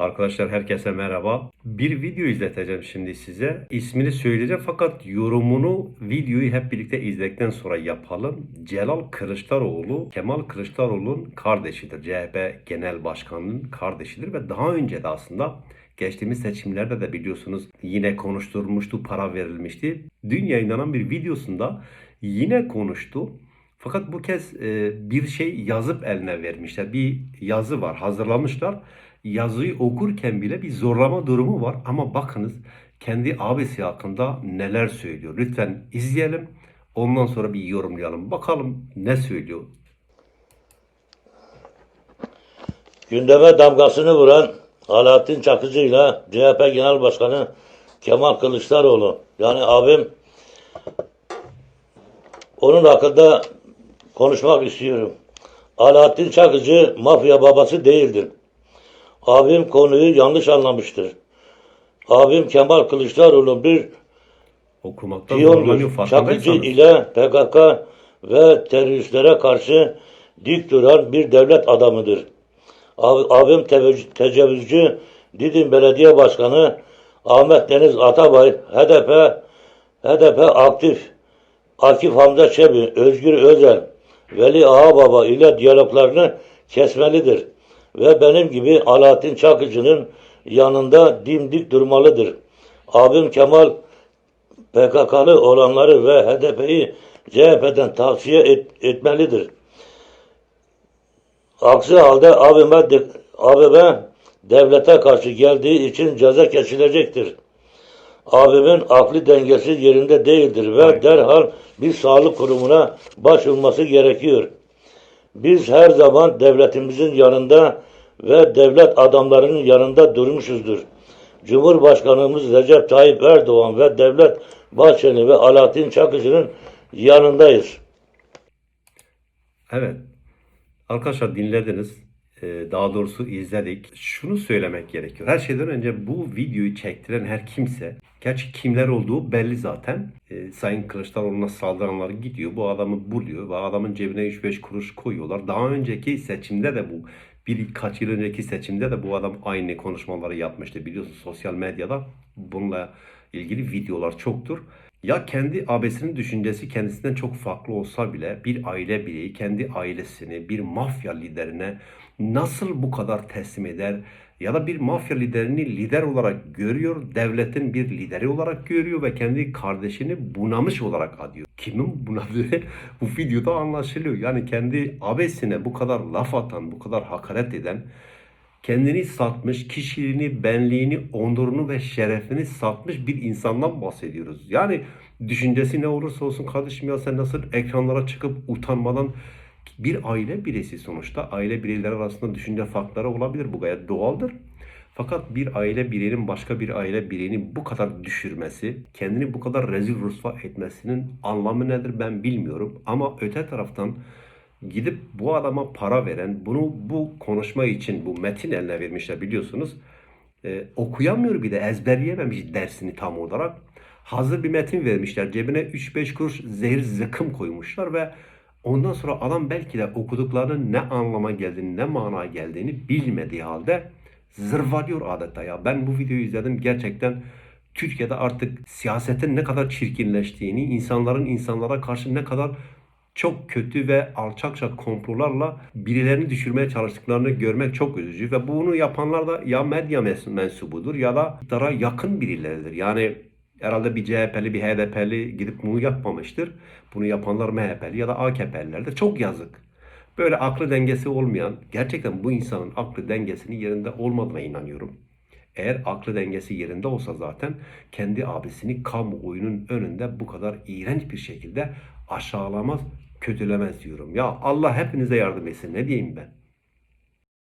Arkadaşlar herkese merhaba. Bir video izleteceğim şimdi size. İsmini söyleyeceğim fakat yorumunu videoyu hep birlikte izledikten sonra yapalım. Celal Kılıçdaroğlu, Kemal Kılıçdaroğlu'nun kardeşidir. CHP Genel Başkanı'nın kardeşidir ve daha önce de aslında geçtiğimiz seçimlerde de biliyorsunuz yine konuşturmuştu, para verilmişti. Dün yayınlanan bir videosunda yine konuştu. Fakat bu kez e, bir şey yazıp eline vermişler. Bir yazı var, hazırlamışlar. Yazıyı okurken bile bir zorlama durumu var. Ama bakınız kendi abisi hakkında neler söylüyor. Lütfen izleyelim. Ondan sonra bir yorumlayalım. Bakalım ne söylüyor. Gündeme damgasını vuran Alaaddin Çakıcı ile CHP Genel Başkanı Kemal Kılıçdaroğlu. Yani abim onun hakkında konuşmak istiyorum. Alaaddin Çakıcı mafya babası değildir. Abim konuyu yanlış anlamıştır. Abim Kemal Kılıçdaroğlu bir zorlanıyor piyondur. Çakıcı ile PKK ve teröristlere karşı dik duran bir devlet adamıdır. Ab- Abim tecavüzcü Didim Belediye Başkanı Ahmet Deniz Atabay HDP HDP aktif Akif Hamza Çebi, Özgür Özel, Veli Ağababa ile diyaloglarını kesmelidir. Ve benim gibi Alaaddin Çakıcı'nın yanında dimdik durmalıdır. Abim Kemal PKK'lı olanları ve HDP'yi CHP'den tavsiye et- etmelidir. Aksi halde abime, abime devlete karşı geldiği için ceza kesilecektir. Abimin akli dengesi yerinde değildir ve derhal bir sağlık kurumuna başvurması gerekiyor. Biz her zaman devletimizin yanında ve devlet adamlarının yanında durmuşuzdur. Cumhurbaşkanımız Recep Tayyip Erdoğan ve Devlet Bahçeli ve Alaaddin Çakıcı'nın yanındayız. Evet. Arkadaşlar dinlediniz. Ee, Daha doğrusu izledik. Şunu söylemek gerekiyor. Her şeyden önce bu videoyu çektiren her kimse, gerçi kimler olduğu belli zaten. Ee, Sayın Kılıçdaroğlu'na saldıranlar gidiyor. Bu adamı buluyor ve adamın cebine 3-5 kuruş koyuyorlar. Daha önceki seçimde de bu birkaç yıl önceki seçimde de bu adam aynı konuşmaları yapmıştı. Biliyorsunuz sosyal medyada bununla ilgili videolar çoktur. Ya kendi abesinin düşüncesi kendisinden çok farklı olsa bile bir aile bireyi kendi ailesini bir mafya liderine nasıl bu kadar teslim eder ya da bir mafya liderini lider olarak görüyor, devletin bir lideri olarak görüyor ve kendi kardeşini bunamış olarak adıyor. Kimin bunadığı bu videoda anlaşılıyor. Yani kendi abesine bu kadar laf atan, bu kadar hakaret eden kendini satmış, kişiliğini, benliğini, onurunu ve şerefini satmış bir insandan bahsediyoruz. Yani düşüncesi ne olursa olsun kardeşim ya sen nasıl ekranlara çıkıp utanmadan bir aile bireysi sonuçta aile bireyleri arasında düşünce farkları olabilir. Bu gayet doğaldır. Fakat bir aile bireyinin başka bir aile bireyini bu kadar düşürmesi, kendini bu kadar rezil rüsva etmesinin anlamı nedir ben bilmiyorum. Ama öte taraftan gidip bu adama para veren, bunu bu konuşma için bu metin eline vermişler biliyorsunuz. Ee, okuyamıyor bir de ezberleyememiş dersini tam olarak. Hazır bir metin vermişler. Cebine 3-5 kuruş zehir zıkkım koymuşlar ve ondan sonra adam belki de okuduklarının ne anlama geldiğini, ne mana geldiğini bilmediği halde zırvalıyor adeta ya. Ben bu videoyu izledim gerçekten Türkiye'de artık siyasetin ne kadar çirkinleştiğini, insanların insanlara karşı ne kadar çok kötü ve alçakça komplolarla birilerini düşürmeye çalıştıklarını görmek çok üzücü ve bunu yapanlar da ya medya mens- mensubudur ya da iktidara yakın birileridir. Yani herhalde bir CHP'li bir HDP'li gidip bunu yapmamıştır. Bunu yapanlar MHP'li ya da AKP'lilerdir. Çok yazık. Böyle aklı dengesi olmayan, gerçekten bu insanın aklı dengesinin yerinde olmadığına inanıyorum. Eğer aklı dengesi yerinde olsa zaten kendi abisini kamuoyunun önünde bu kadar iğrenç bir şekilde aşağılamaz, kötülemez diyorum. Ya Allah hepinize yardım etsin. Ne diyeyim ben?